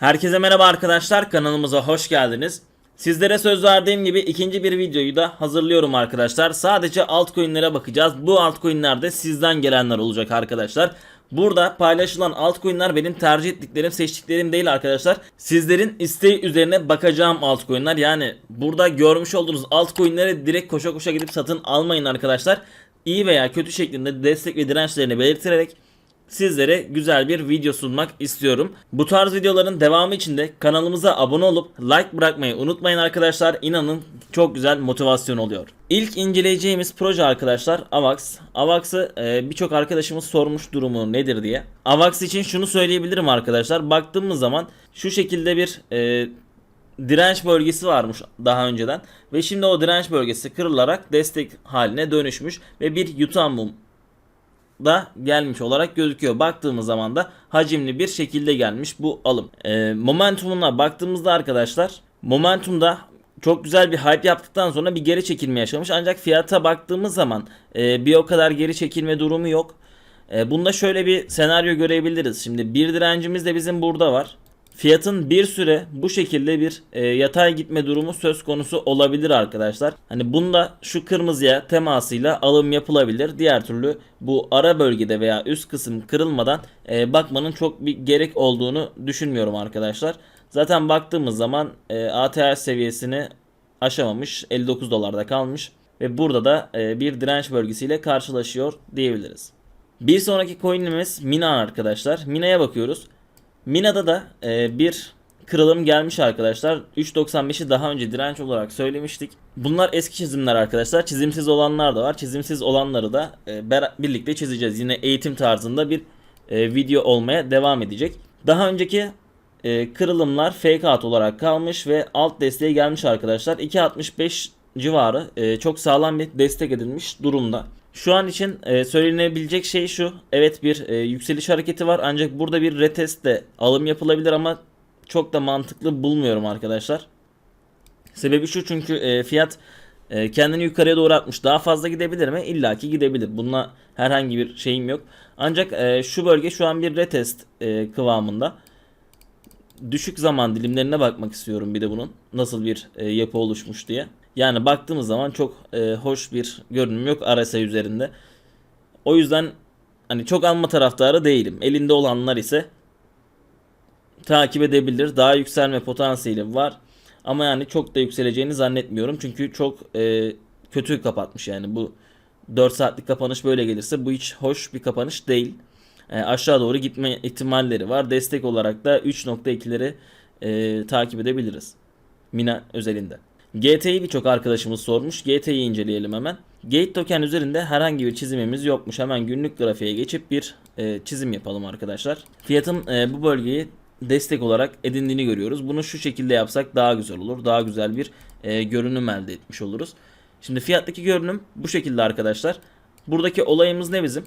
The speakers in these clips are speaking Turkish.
Herkese merhaba arkadaşlar kanalımıza hoş geldiniz. Sizlere söz verdiğim gibi ikinci bir videoyu da hazırlıyorum arkadaşlar. Sadece altcoin'lere bakacağız. Bu altcoin'ler de sizden gelenler olacak arkadaşlar. Burada paylaşılan altcoin'ler benim tercih ettiklerim, seçtiklerim değil arkadaşlar. Sizlerin isteği üzerine bakacağım altcoin'ler. Yani burada görmüş olduğunuz altcoin'leri direkt koşa koşa gidip satın almayın arkadaşlar. İyi veya kötü şeklinde destek ve dirençlerini belirterek sizlere güzel bir video sunmak istiyorum. Bu tarz videoların devamı için de kanalımıza abone olup like bırakmayı unutmayın arkadaşlar. İnanın çok güzel motivasyon oluyor. İlk inceleyeceğimiz proje arkadaşlar Avax. Avax'ı e, birçok arkadaşımız sormuş durumu nedir diye. Avax için şunu söyleyebilirim arkadaşlar. Baktığımız zaman şu şekilde bir e, direnç bölgesi varmış daha önceden ve şimdi o direnç bölgesi kırılarak destek haline dönüşmüş ve bir yutan mum da gelmiş olarak gözüküyor. Baktığımız zaman da hacimli bir şekilde gelmiş bu alım. Ee, momentumuna baktığımızda arkadaşlar momentumda çok güzel bir hype yaptıktan sonra bir geri çekilme yaşamış. Ancak fiyata baktığımız zaman e, bir o kadar geri çekilme durumu yok. E, bunda şöyle bir senaryo görebiliriz. Şimdi bir direncimiz de bizim burada var. Fiyatın bir süre bu şekilde bir e, yatay gitme durumu söz konusu olabilir arkadaşlar. Hani bunda şu kırmızıya temasıyla alım yapılabilir. Diğer türlü bu ara bölgede veya üst kısım kırılmadan e, bakmanın çok bir gerek olduğunu düşünmüyorum arkadaşlar. Zaten baktığımız zaman e, ATH seviyesini aşamamış 59 dolarda kalmış ve burada da e, bir direnç bölgesiyle karşılaşıyor diyebiliriz. Bir sonraki coin'imiz Mina arkadaşlar. Mina'ya bakıyoruz. Mina'da da e, bir kırılım gelmiş arkadaşlar. 3.95'i daha önce direnç olarak söylemiştik. Bunlar eski çizimler arkadaşlar. Çizimsiz olanlar da var. Çizimsiz olanları da e, birlikte çizeceğiz. Yine eğitim tarzında bir e, video olmaya devam edecek. Daha önceki e, kırılımlar fake out olarak kalmış ve alt desteğe gelmiş arkadaşlar. 2.65 civarı çok sağlam bir destek edilmiş durumda. Şu an için e, söylenebilecek şey şu. Evet bir e, yükseliş hareketi var ancak burada bir retest de alım yapılabilir ama çok da mantıklı bulmuyorum arkadaşlar. Sebebi şu çünkü e, fiyat e, kendini yukarıya doğru atmış. Daha fazla gidebilir mi? İlla ki gidebilir. Bununla herhangi bir şeyim yok. Ancak e, şu bölge şu an bir retest e, kıvamında. Düşük zaman dilimlerine bakmak istiyorum bir de bunun. Nasıl bir e, yapı oluşmuş diye. Yani baktığımız zaman çok e, hoş bir görünüm yok RSI üzerinde. O yüzden hani çok alma taraftarı değilim. Elinde olanlar ise takip edebilir. Daha yükselme potansiyeli var. Ama yani çok da yükseleceğini zannetmiyorum. Çünkü çok e, kötü kapatmış yani bu 4 saatlik kapanış böyle gelirse bu hiç hoş bir kapanış değil. E, aşağı doğru gitme ihtimalleri var. Destek olarak da 3.2'leri e, takip edebiliriz. Mina özelinde. GT'yi birçok arkadaşımız sormuş. GT'yi inceleyelim hemen. Gate token üzerinde herhangi bir çizimimiz yokmuş. Hemen günlük grafiğe geçip bir e, çizim yapalım arkadaşlar. Fiyatın e, bu bölgeyi destek olarak edindiğini görüyoruz. Bunu şu şekilde yapsak daha güzel olur. Daha güzel bir e, görünüm elde etmiş oluruz. Şimdi fiyattaki görünüm bu şekilde arkadaşlar. Buradaki olayımız ne bizim?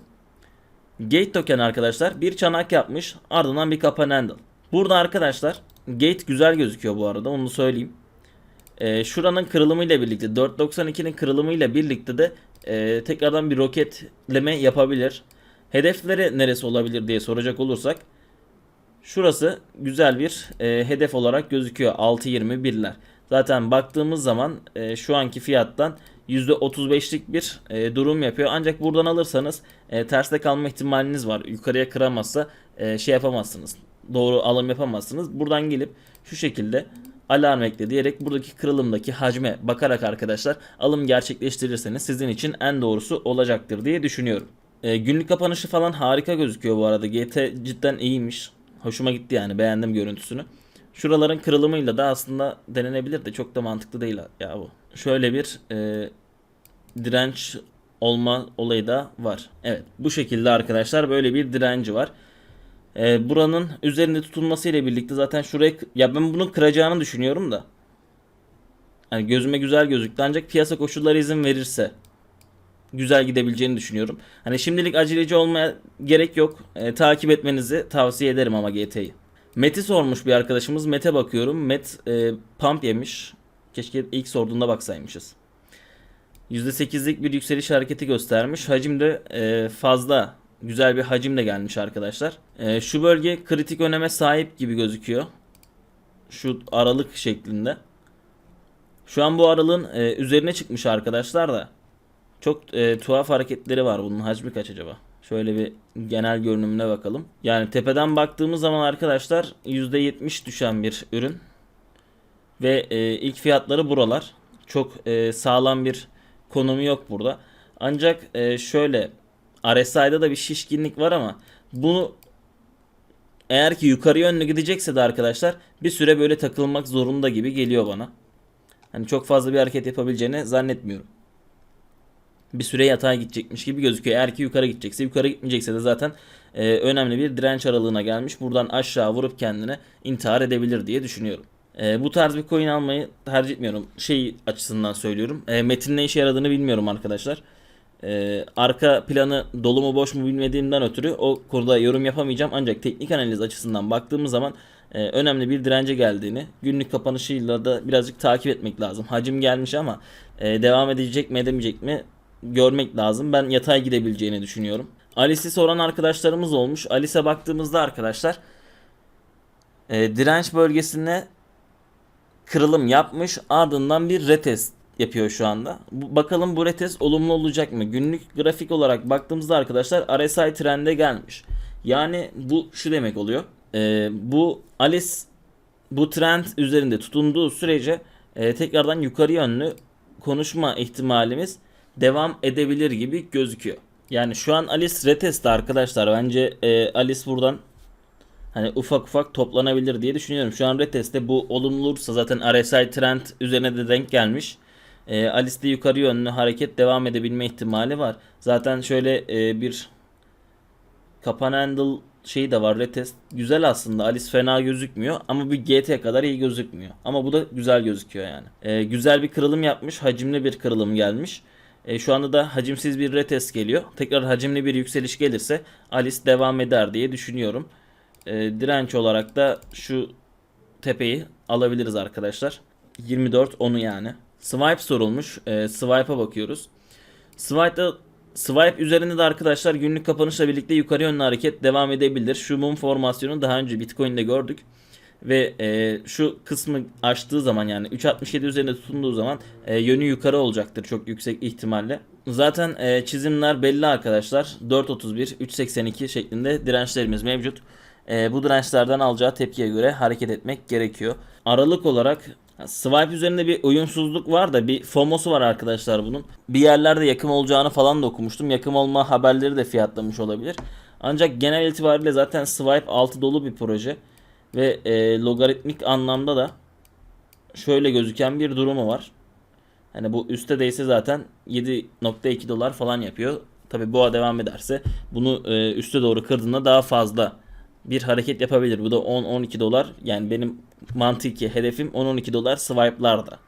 Gate token arkadaşlar bir çanak yapmış ardından bir kapan. Burada arkadaşlar gate güzel gözüküyor bu arada onu söyleyeyim. Ee, şuranın kırılımıyla birlikte 4.92'nin kırılımıyla birlikte de e, tekrardan bir roketleme yapabilir. Hedefleri neresi olabilir diye soracak olursak şurası güzel bir e, hedef olarak gözüküyor 6.21'ler. Zaten baktığımız zaman e, şu anki fiyattan %35'lik bir e, durum yapıyor. Ancak buradan alırsanız e, terste kalma ihtimaliniz var. Yukarıya kıramazsa e, şey yapamazsınız. Doğru alım yapamazsınız. Buradan gelip şu şekilde alarm ekle diyerek buradaki kırılımdaki hacme bakarak arkadaşlar alım gerçekleştirirseniz sizin için en doğrusu olacaktır diye düşünüyorum. E, günlük kapanışı falan harika gözüküyor bu arada. GT cidden iyiymiş. Hoşuma gitti yani beğendim görüntüsünü. Şuraların kırılımıyla da aslında denenebilir de çok da mantıklı değil ya bu. Şöyle bir e, direnç olma olayı da var. Evet bu şekilde arkadaşlar böyle bir direnci var. E, buranın üzerinde tutulması ile birlikte zaten şuraya ya ben bunun kıracağını düşünüyorum da. Hani gözüme güzel gözüktü ancak piyasa koşulları izin verirse güzel gidebileceğini düşünüyorum. Hani şimdilik aceleci olmaya gerek yok. E, takip etmenizi tavsiye ederim ama GT'yi. Met'i sormuş bir arkadaşımız. Met'e bakıyorum. Met e, pump yemiş. Keşke ilk sorduğunda baksaymışız. %8'lik bir yükseliş hareketi göstermiş. Hacim de e, fazla. Güzel bir hacimle gelmiş arkadaşlar. E, şu bölge kritik öneme sahip gibi gözüküyor. şu aralık şeklinde. Şu an bu aralığın e, üzerine çıkmış arkadaşlar da. Çok e, tuhaf hareketleri var bunun. Hacmi kaç acaba? Şöyle bir genel görünümüne bakalım. Yani tepeden baktığımız zaman arkadaşlar %70 düşen bir ürün. Ve e, ilk fiyatları buralar. Çok e, sağlam bir konumu yok burada. Ancak e, şöyle RSI'da da bir şişkinlik var ama bunu eğer ki yukarı yönlü gidecekse de arkadaşlar bir süre böyle takılmak zorunda gibi geliyor bana. Hani çok fazla bir hareket yapabileceğini zannetmiyorum. Bir süre yatağa gidecekmiş gibi gözüküyor. Eğer ki yukarı gidecekse, yukarı gitmeyecekse de zaten e, önemli bir direnç aralığına gelmiş. Buradan aşağı vurup kendini intihar edebilir diye düşünüyorum. E, bu tarz bir coin almayı tercih etmiyorum. Şey açısından söylüyorum. E, metin işe yaradığını bilmiyorum arkadaşlar. E, arka planı dolu mu boş mu bilmediğimden ötürü o konuda yorum yapamayacağım. Ancak teknik analiz açısından baktığımız zaman e, önemli bir dirence geldiğini, günlük kapanışıyla da birazcık takip etmek lazım. Hacim gelmiş ama e, devam edecek mi edemeyecek mi görmek lazım. Ben yatay gidebileceğini düşünüyorum. Alice'i soran arkadaşlarımız olmuş. Alice'e baktığımızda arkadaşlar e, direnç bölgesine kırılım yapmış. Ardından bir retest yapıyor şu anda. Bakalım bu retest olumlu olacak mı? Günlük grafik olarak baktığımızda arkadaşlar RSI trende gelmiş. Yani bu şu demek oluyor. E, bu Alice bu trend üzerinde tutunduğu sürece e, tekrardan yukarı yönlü konuşma ihtimalimiz devam edebilir gibi gözüküyor. Yani şu an Alice retest arkadaşlar. Bence e, Alice buradan hani ufak ufak toplanabilir diye düşünüyorum. Şu an reteste bu olumlu olursa zaten RSI trend üzerine de denk gelmiş. E, Alice'de yukarı yönlü hareket devam edebilme ihtimali var. Zaten şöyle e, bir kapan handle şeyi de var retest. Güzel aslında. Alice fena gözükmüyor ama bir GT kadar iyi gözükmüyor. Ama bu da güzel gözüküyor yani. E, güzel bir kırılım yapmış. Hacimli bir kırılım gelmiş. E, şu anda da hacimsiz bir retest geliyor. Tekrar hacimli bir yükseliş gelirse Alice devam eder diye düşünüyorum. E, direnç olarak da şu tepeyi alabiliriz arkadaşlar. 24 onu yani. Swipe sorulmuş. E, swipe'a bakıyoruz. Swipe'da Swipe üzerinde de arkadaşlar günlük kapanışla birlikte yukarı yönlü hareket devam edebilir. Şu mum formasyonu daha önce Bitcoin'de gördük. Ve e, şu kısmı açtığı zaman yani 3.67 üzerinde tutunduğu zaman e, yönü yukarı olacaktır çok yüksek ihtimalle. Zaten e, çizimler belli arkadaşlar. 4.31, 3.82 şeklinde dirençlerimiz mevcut. E, bu dirençlerden alacağı tepkiye göre hareket etmek gerekiyor. Aralık olarak Swipe üzerinde bir uyumsuzluk var da bir FOMO'su var arkadaşlar bunun. Bir yerlerde yakım olacağını falan da okumuştum. Yakım olma haberleri de fiyatlamış olabilir. Ancak genel itibariyle zaten Swipe altı dolu bir proje. Ve e, logaritmik anlamda da şöyle gözüken bir durumu var. Hani bu üste değse zaten 7.2 dolar falan yapıyor. Tabi boğa devam ederse bunu e, üste doğru kırdığında daha fazla bir hareket yapabilir. Bu da 10-12 dolar. Yani benim mantıki hedefim 10-12 dolar swipe'larda.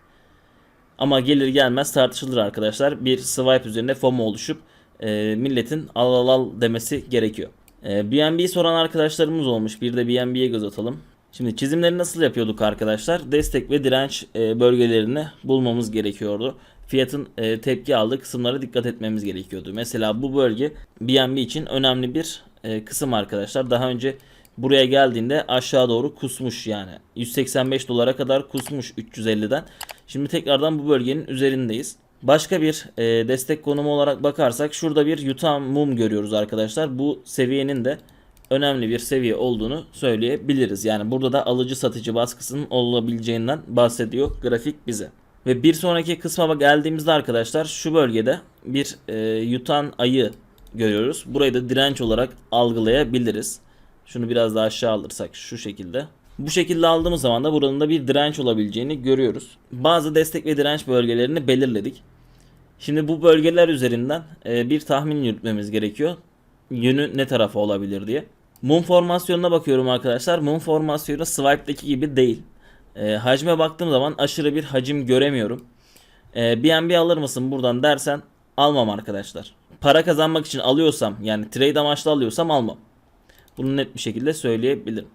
Ama gelir gelmez tartışılır arkadaşlar. Bir swipe üzerinde FOMO oluşup e, milletin al al al demesi gerekiyor. E, BNB soran arkadaşlarımız olmuş. Bir de BNB'ye göz atalım. Şimdi çizimleri nasıl yapıyorduk arkadaşlar? Destek ve direnç e, bölgelerini bulmamız gerekiyordu. Fiyatın e, tepki aldığı kısımlara dikkat etmemiz gerekiyordu. Mesela bu bölge BNB için önemli bir e, kısım arkadaşlar. Daha önce buraya geldiğinde aşağı doğru kusmuş yani. 185 dolara kadar kusmuş 350'den. Şimdi tekrardan bu bölgenin üzerindeyiz. Başka bir e, destek konumu olarak bakarsak şurada bir yutan mum görüyoruz arkadaşlar. Bu seviyenin de önemli bir seviye olduğunu söyleyebiliriz. Yani burada da alıcı satıcı baskısının olabileceğinden bahsediyor grafik bize. Ve bir sonraki kısma geldiğimizde arkadaşlar şu bölgede bir e, yutan ayı görüyoruz. Burayı da direnç olarak algılayabiliriz. Şunu biraz daha aşağı alırsak şu şekilde. Bu şekilde aldığımız zaman da buranın da bir direnç olabileceğini görüyoruz. Bazı destek ve direnç bölgelerini belirledik. Şimdi bu bölgeler üzerinden e, bir tahmin yürütmemiz gerekiyor. Yönü ne tarafa olabilir diye. Mum formasyonuna bakıyorum arkadaşlar. Mum formasyonu swipe'daki gibi değil. E, hacme baktığım zaman aşırı bir hacim göremiyorum. E, BNB alır mısın buradan dersen almam arkadaşlar. Para kazanmak için alıyorsam yani trade amaçlı alıyorsam almam. Bunu net bir şekilde söyleyebilirim.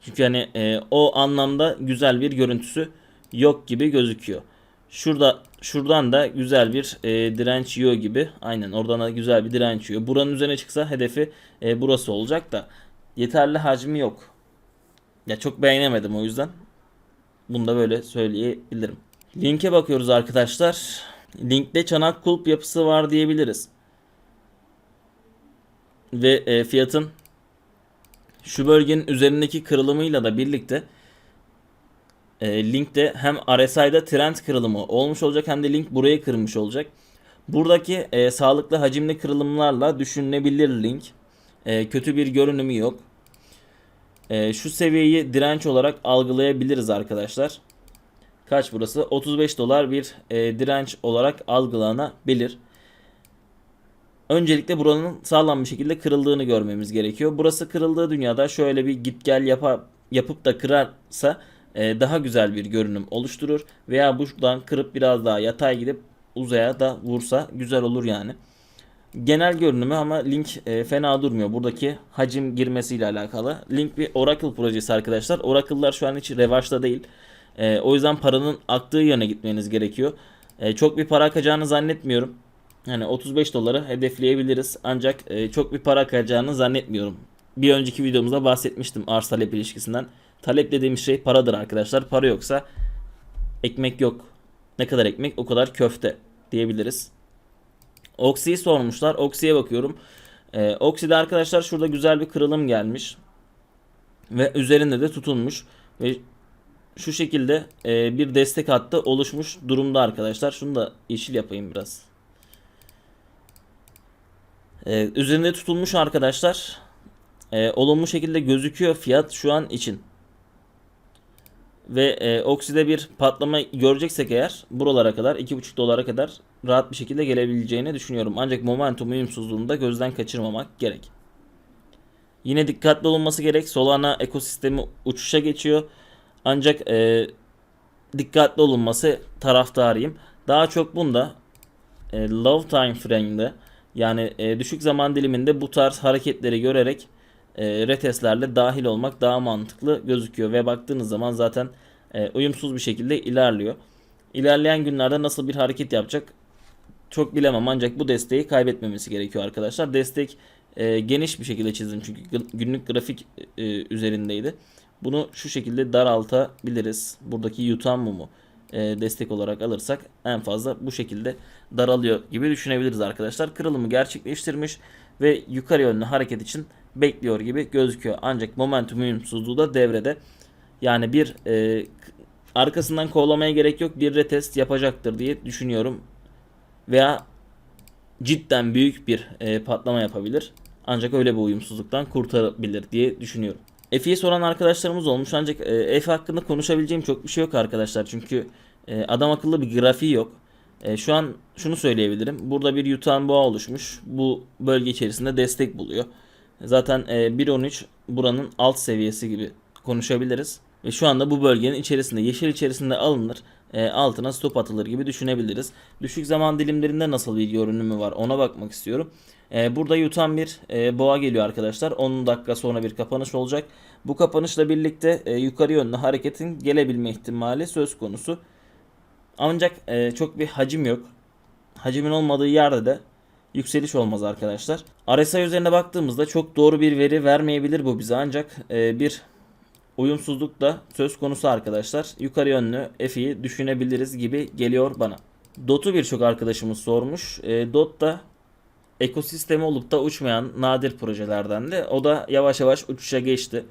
Çünkü hani e, o anlamda güzel bir görüntüsü yok gibi gözüküyor. Şurada şuradan da güzel bir e, direnç yiyor gibi. Aynen oradan da güzel bir direnç yiyor. Buranın üzerine çıksa hedefi e, burası olacak da yeterli hacmi yok. Ya çok beğenemedim o yüzden. Bunu da böyle söyleyebilirim. Linke bakıyoruz arkadaşlar. Linkte çanak kulp yapısı var diyebiliriz. Ve e, fiyatın şu bölgenin üzerindeki kırılımıyla da birlikte e, linkte hem RSI'da trend kırılımı olmuş olacak hem de link buraya kırmış olacak. Buradaki e, sağlıklı hacimli kırılımlarla düşünülebilir link. E, kötü bir görünümü yok. E, şu seviyeyi direnç olarak algılayabiliriz arkadaşlar. Kaç burası? 35 dolar bir e, direnç olarak algılanabilir. Öncelikle buranın sağlam bir şekilde kırıldığını görmemiz gerekiyor. Burası kırıldığı dünyada şöyle bir git gel yapa, yapıp da kırarsa e, daha güzel bir görünüm oluşturur. Veya buradan kırıp biraz daha yatay gidip uzaya da vursa güzel olur yani. Genel görünümü ama Link e, fena durmuyor. Buradaki hacim girmesiyle alakalı. Link bir Oracle projesi arkadaşlar. Oracle'lar şu an hiç revaçta değil. E, o yüzden paranın aktığı yöne gitmeniz gerekiyor. E, çok bir para akacağını zannetmiyorum. Yani 35 doları hedefleyebiliriz. Ancak e, çok bir para akacağını zannetmiyorum. Bir önceki videomuzda bahsetmiştim arz talep ilişkisinden. Talep dediğimiz şey paradır arkadaşlar. Para yoksa ekmek yok. Ne kadar ekmek o kadar köfte diyebiliriz. Oxy'yi sormuşlar. Oxy'ye bakıyorum. Ee, Oxy'de arkadaşlar şurada güzel bir kırılım gelmiş. Ve üzerinde de tutulmuş. Ve şu şekilde e, bir destek hattı oluşmuş durumda arkadaşlar. Şunu da yeşil yapayım biraz. Ee, üzerinde tutulmuş arkadaşlar. Ee, olumlu şekilde gözüküyor fiyat şu an için. Ve e, okside bir patlama göreceksek eğer buralara kadar 2,5 dolara kadar rahat bir şekilde gelebileceğini düşünüyorum. Ancak momentum uyumsuzluğunu da gözden kaçırmamak gerek. Yine dikkatli olunması gerek. Solana ekosistemi uçuşa geçiyor. Ancak e, dikkatli olunması taraftarıyım. Daha çok bunda e, low time frame'de yani e, düşük zaman diliminde bu tarz hareketleri görerek e, retestlerle dahil olmak daha mantıklı gözüküyor ve baktığınız zaman zaten e, uyumsuz bir şekilde ilerliyor. İlerleyen günlerde nasıl bir hareket yapacak çok bilemem ancak bu desteği kaybetmemesi gerekiyor arkadaşlar. Destek e, geniş bir şekilde çizdim çünkü günlük grafik e, üzerindeydi. Bunu şu şekilde daraltabiliriz. Buradaki yutan mumu e, destek olarak alırsak en fazla bu şekilde daralıyor gibi düşünebiliriz arkadaşlar. Kırılımı gerçekleştirmiş ve yukarı yönlü hareket için bekliyor gibi gözüküyor. Ancak momentum uyumsuzluğu da devrede. Yani bir e, arkasından kovalamaya gerek yok. Bir retest yapacaktır diye düşünüyorum. Veya cidden büyük bir e, patlama yapabilir. Ancak öyle bir uyumsuzluktan kurtarabilir diye düşünüyorum. F'yi soran arkadaşlarımız olmuş ancak e, F hakkında konuşabileceğim çok bir şey yok arkadaşlar. Çünkü e, adam akıllı bir grafiği yok. E, şu an şunu söyleyebilirim. Burada bir yutan boğa oluşmuş. Bu bölge içerisinde destek buluyor. Zaten e, 1.13 buranın alt seviyesi gibi konuşabiliriz. Ve şu anda bu bölgenin içerisinde yeşil içerisinde alınır. Altına stop atılır gibi düşünebiliriz. Düşük zaman dilimlerinde nasıl bir görünümü var ona bakmak istiyorum. E, burada yutan bir e, boğa geliyor arkadaşlar. 10 dakika sonra bir kapanış olacak. Bu kapanışla birlikte e, yukarı yönlü hareketin gelebilme ihtimali söz konusu. Ancak e, çok bir hacim yok. Hacimin olmadığı yerde de yükseliş olmaz arkadaşlar. RSI üzerine baktığımızda çok doğru bir veri vermeyebilir bu bize ancak bir uyumsuzluk da söz konusu arkadaşlar. Yukarı yönlü F'i düşünebiliriz gibi geliyor bana. Dot'u birçok arkadaşımız sormuş. Dot da ekosistemi olup da uçmayan nadir projelerden de o da yavaş yavaş uçuşa geçti.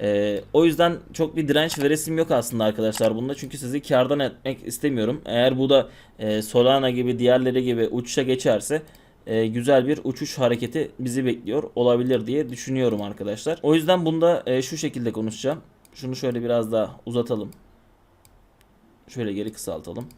Ee, o yüzden çok bir direnç veresim yok aslında arkadaşlar bunda. Çünkü sizi kardan etmek istemiyorum. Eğer bu da e, Solana gibi diğerleri gibi uçuşa geçerse e, güzel bir uçuş hareketi bizi bekliyor olabilir diye düşünüyorum arkadaşlar. O yüzden bunda e, şu şekilde konuşacağım. Şunu şöyle biraz daha uzatalım. Şöyle geri kısaltalım.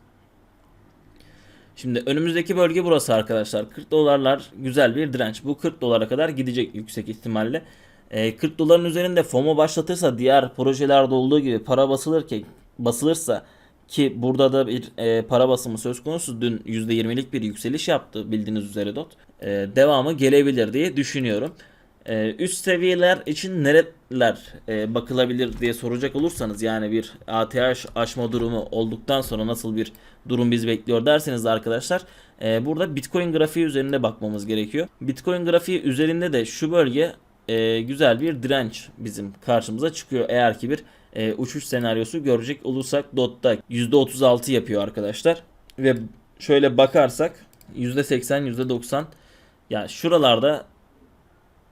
Şimdi önümüzdeki bölge burası arkadaşlar. 40 dolarlar güzel bir direnç. Bu 40 dolara kadar gidecek yüksek ihtimalle. 40 e, doların üzerinde FOMO başlatırsa diğer projelerde olduğu gibi para basılır ki basılırsa ki burada da bir e, para basımı söz konusu. Dün %20'lik bir yükseliş yaptı bildiğiniz üzere DOT. E, devamı gelebilir diye düşünüyorum. E, üst seviyeler için nereler e, bakılabilir diye soracak olursanız yani bir ATH aşma durumu olduktan sonra nasıl bir durum biz bekliyor derseniz arkadaşlar e, burada Bitcoin grafiği üzerinde bakmamız gerekiyor. Bitcoin grafiği üzerinde de şu bölge e, güzel bir direnç bizim karşımıza çıkıyor. Eğer ki bir e, uçuş senaryosu görecek olursak DOT'ta %36 yapıyor arkadaşlar. Ve şöyle bakarsak %80 %90 yani şuralarda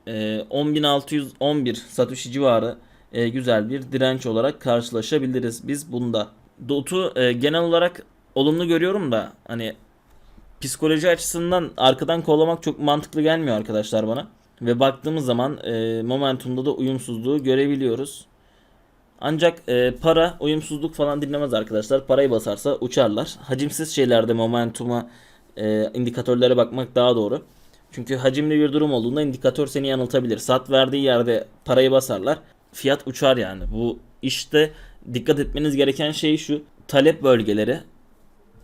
e, 10.611 Satoshi civarı e, güzel bir direnç olarak karşılaşabiliriz biz bunda. DOT'u e, genel olarak olumlu görüyorum da hani psikoloji açısından arkadan kollamak çok mantıklı gelmiyor arkadaşlar bana. Ve baktığımız zaman e, momentumda da uyumsuzluğu görebiliyoruz. Ancak e, para uyumsuzluk falan dinlemez arkadaşlar. Parayı basarsa uçarlar. Hacimsiz şeylerde momentuma e, indikatörlere bakmak daha doğru. Çünkü hacimli bir durum olduğunda indikatör seni yanıltabilir. Sat verdiği yerde parayı basarlar. Fiyat uçar yani. Bu işte dikkat etmeniz gereken şey şu. Talep bölgeleri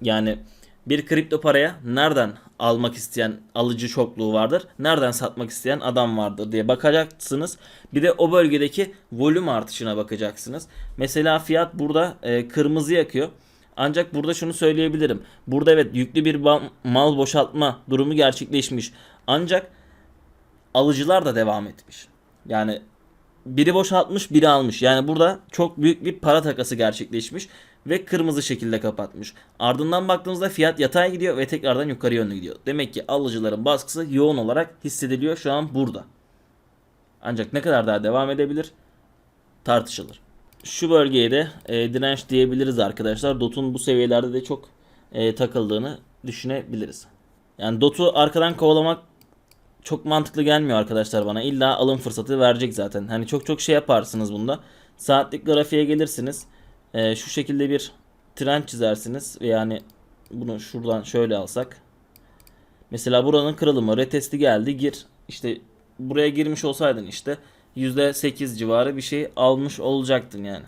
yani bir kripto paraya nereden almak isteyen alıcı çokluğu vardır, nereden satmak isteyen adam vardır diye bakacaksınız. Bir de o bölgedeki volüm artışına bakacaksınız. Mesela fiyat burada e, kırmızı yakıyor. Ancak burada şunu söyleyebilirim. Burada evet yüklü bir mal boşaltma durumu gerçekleşmiş. Ancak alıcılar da devam etmiş. Yani biri boşaltmış biri almış. Yani burada çok büyük bir para takası gerçekleşmiş ve kırmızı şekilde kapatmış. Ardından baktığımızda fiyat yatay gidiyor ve tekrardan yukarı yönlü gidiyor. Demek ki alıcıların baskısı yoğun olarak hissediliyor şu an burada. Ancak ne kadar daha devam edebilir tartışılır. Şu bölgeye de e, direnç diyebiliriz arkadaşlar. DOT'un bu seviyelerde de çok e, takıldığını düşünebiliriz. Yani DOT'u arkadan kovalamak çok mantıklı gelmiyor arkadaşlar bana. İlla alım fırsatı verecek zaten. Hani çok çok şey yaparsınız bunda. Saatlik grafiğe gelirsiniz. Ee, şu şekilde bir trend çizersiniz. Yani bunu şuradan şöyle alsak. Mesela buranın kırılımı retesti geldi gir. İşte buraya girmiş olsaydın işte %8 civarı bir şey almış olacaktın yani.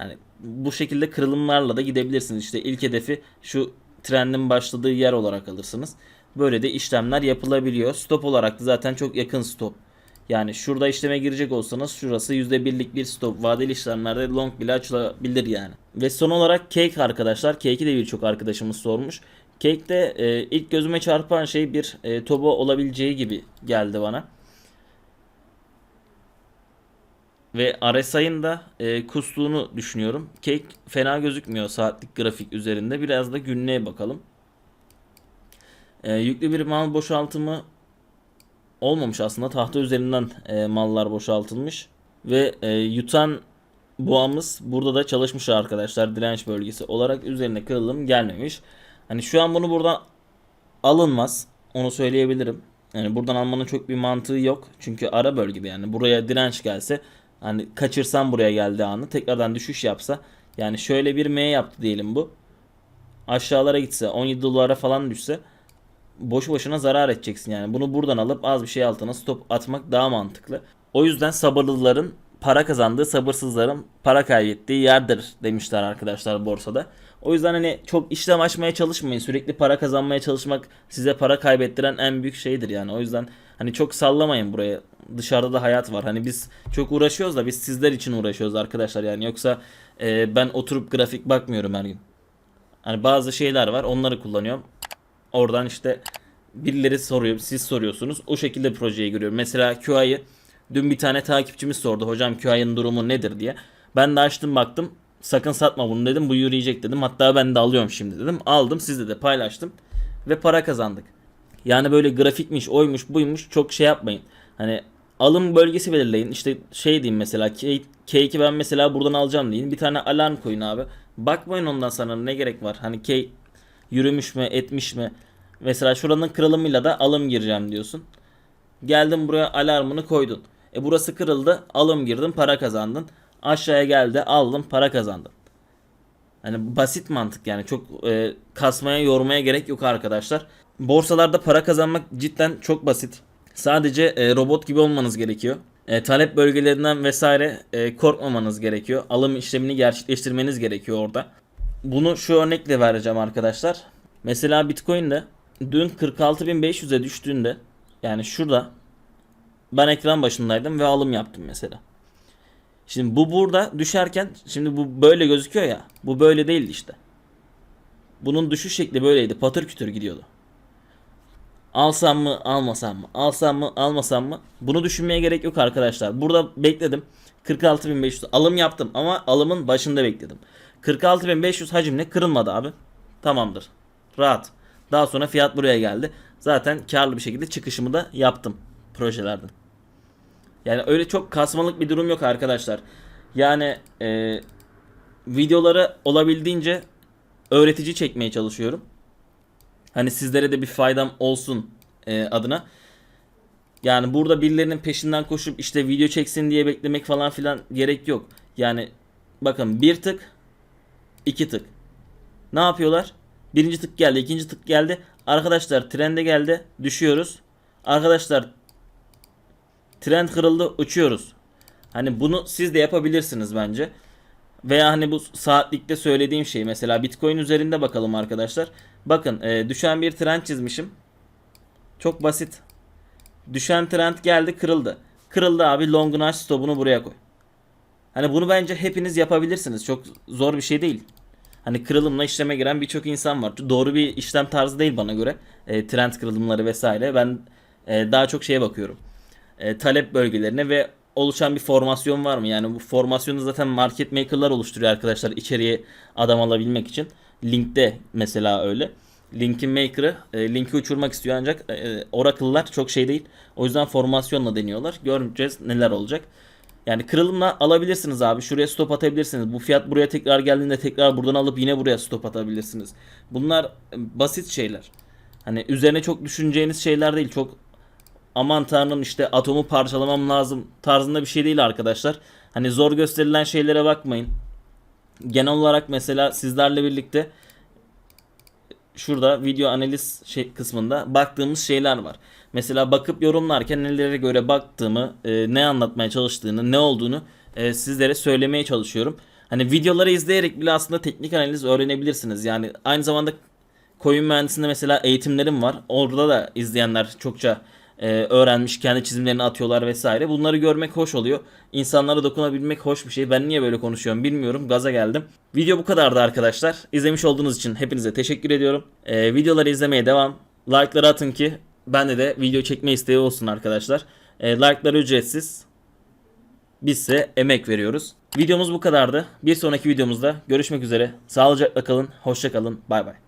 Yani bu şekilde kırılımlarla da gidebilirsiniz. İşte ilk hedefi şu trendin başladığı yer olarak alırsınız. Böyle de işlemler yapılabiliyor. Stop olarak da zaten çok yakın stop. Yani şurada işleme girecek olsanız şurası %1'lik bir stop. Vadeli işlemlerde long bile açılabilir yani. Ve son olarak Cake arkadaşlar. Cake'i de birçok arkadaşımız sormuş. Cake'de e, ilk gözüme çarpan şey bir e, Tobo olabileceği gibi geldi bana. Ve RSI'ın da e, kustuğunu düşünüyorum. Cake fena gözükmüyor saatlik grafik üzerinde. Biraz da günlüğe bakalım. E, yüklü bir mal boşaltımı olmamış aslında. Tahta üzerinden e, mallar boşaltılmış. Ve e, yutan boğamız burada da çalışmış arkadaşlar. Direnç bölgesi olarak üzerine kırılım gelmemiş. Hani şu an bunu buradan alınmaz. Onu söyleyebilirim. Yani buradan almanın çok bir mantığı yok. Çünkü ara bölgede yani buraya direnç gelse hani kaçırsam buraya geldiği anı tekrardan düşüş yapsa yani şöyle bir M yaptı diyelim bu. Aşağılara gitse 17 dolara falan düşse boşu boşuna zarar edeceksin yani. Bunu buradan alıp az bir şey altına stop atmak daha mantıklı. O yüzden sabırlıların para kazandığı, sabırsızların para kaybettiği yerdir demişler arkadaşlar borsada. O yüzden hani çok işlem açmaya çalışmayın. Sürekli para kazanmaya çalışmak size para kaybettiren en büyük şeydir yani. O yüzden hani çok sallamayın buraya. Dışarıda da hayat var. Hani biz çok uğraşıyoruz da biz sizler için uğraşıyoruz arkadaşlar yani. Yoksa e, ben oturup grafik bakmıyorum her gün. Hani bazı şeyler var onları kullanıyorum. Oradan işte birileri soruyor, siz soruyorsunuz. O şekilde projeye giriyorum. Mesela QA'yı dün bir tane takipçimiz sordu. Hocam QA'nın durumu nedir diye. Ben de açtım baktım. Sakın satma bunu dedim. Bu yürüyecek dedim. Hatta ben de alıyorum şimdi dedim. Aldım sizle de paylaştım. Ve para kazandık. Yani böyle grafikmiş, oymuş, buymuş çok şey yapmayın. Hani alım bölgesi belirleyin. İşte şey diyeyim mesela K2 ben mesela buradan alacağım deyin. Bir tane alarm koyun abi. Bakmayın ondan sonra ne gerek var. Hani K yürümüş mü etmiş mi? Mesela şuranın kırılımıyla da alım gireceğim diyorsun. Geldin buraya alarmını koydun. E burası kırıldı alım girdin para kazandın. Aşağıya geldi aldın para kazandın. Hani basit mantık yani çok e, kasmaya yormaya gerek yok arkadaşlar. Borsalarda para kazanmak cidden çok basit. Sadece e, robot gibi olmanız gerekiyor. E, talep bölgelerinden vesaire e, korkmamanız gerekiyor. Alım işlemini gerçekleştirmeniz gerekiyor orada. Bunu şu örnekle vereceğim arkadaşlar. Mesela Bitcoin'de dün 46.500'e düştüğünde yani şurada ben ekran başındaydım ve alım yaptım mesela. Şimdi bu burada düşerken şimdi bu böyle gözüküyor ya. Bu böyle değildi işte. Bunun düşüş şekli böyleydi. Patır kütür gidiyordu. Alsam mı almasam mı? Alsam mı almasam mı? Bunu düşünmeye gerek yok arkadaşlar. Burada bekledim. 46.500 alım yaptım ama alımın başında bekledim. 46.500 hacimle kırılmadı abi. Tamamdır. Rahat. Daha sonra fiyat buraya geldi. Zaten karlı bir şekilde çıkışımı da yaptım projelerden. Yani öyle çok kasmalık bir durum yok arkadaşlar. Yani e, videoları olabildiğince öğretici çekmeye çalışıyorum. Hani sizlere de bir faydam olsun e, adına. Yani burada birilerinin peşinden koşup işte video çeksin diye beklemek falan filan gerek yok. Yani bakın bir tık iki tık. Ne yapıyorlar? Birinci tık geldi, ikinci tık geldi. Arkadaşlar trende geldi, düşüyoruz. Arkadaşlar trend kırıldı, uçuyoruz. Hani bunu siz de yapabilirsiniz bence. Veya hani bu saatlikte söylediğim şey mesela Bitcoin üzerinde bakalım arkadaşlar. Bakın e, düşen bir trend çizmişim. Çok basit. Düşen trend geldi kırıldı. Kırıldı abi long'un aç stop'unu buraya koy. Hani bunu bence hepiniz yapabilirsiniz. Çok zor bir şey değil. Hani kırılımla işleme giren birçok insan var. Doğru bir işlem tarzı değil bana göre. E, trend kırılımları vesaire. Ben e, daha çok şeye bakıyorum. E, talep bölgelerine ve oluşan bir formasyon var mı? Yani bu formasyonu zaten market maker'lar oluşturuyor arkadaşlar içeriye adam alabilmek için. Link'te mesela öyle. Link'in maker'ı e, linki uçurmak istiyor ancak e, Oracle'lar çok şey değil. O yüzden formasyonla deniyorlar. Göreceğiz neler olacak. Yani kırılımla alabilirsiniz abi. Şuraya stop atabilirsiniz. Bu fiyat buraya tekrar geldiğinde tekrar buradan alıp yine buraya stop atabilirsiniz. Bunlar e, basit şeyler. Hani üzerine çok düşüneceğiniz şeyler değil. Çok aman tanrım işte atomu parçalamam lazım tarzında bir şey değil arkadaşlar. Hani zor gösterilen şeylere bakmayın. Genel olarak mesela sizlerle birlikte şurada video analiz şey kısmında baktığımız şeyler var. Mesela bakıp yorumlarken nelere göre baktığımı, e, ne anlatmaya çalıştığını, ne olduğunu e, sizlere söylemeye çalışıyorum. Hani videoları izleyerek bile aslında teknik analiz öğrenebilirsiniz. Yani aynı zamanda koyun mühendisliğinde mesela eğitimlerim var. Orada da izleyenler çokça e, öğrenmiş, kendi çizimlerini atıyorlar vesaire. Bunları görmek hoş oluyor. İnsanlara dokunabilmek hoş bir şey. Ben niye böyle konuşuyorum bilmiyorum. Gaza geldim. Video bu kadardı arkadaşlar. İzlemiş olduğunuz için hepinize teşekkür ediyorum. E, videoları izlemeye devam. Like'ları atın ki bende de video çekme isteği olsun arkadaşlar. E, like'lar ücretsiz. Biz ise emek veriyoruz. Videomuz bu kadardı. Bir sonraki videomuzda görüşmek üzere. Sağlıcakla kalın. Hoşça kalın. Bay bay.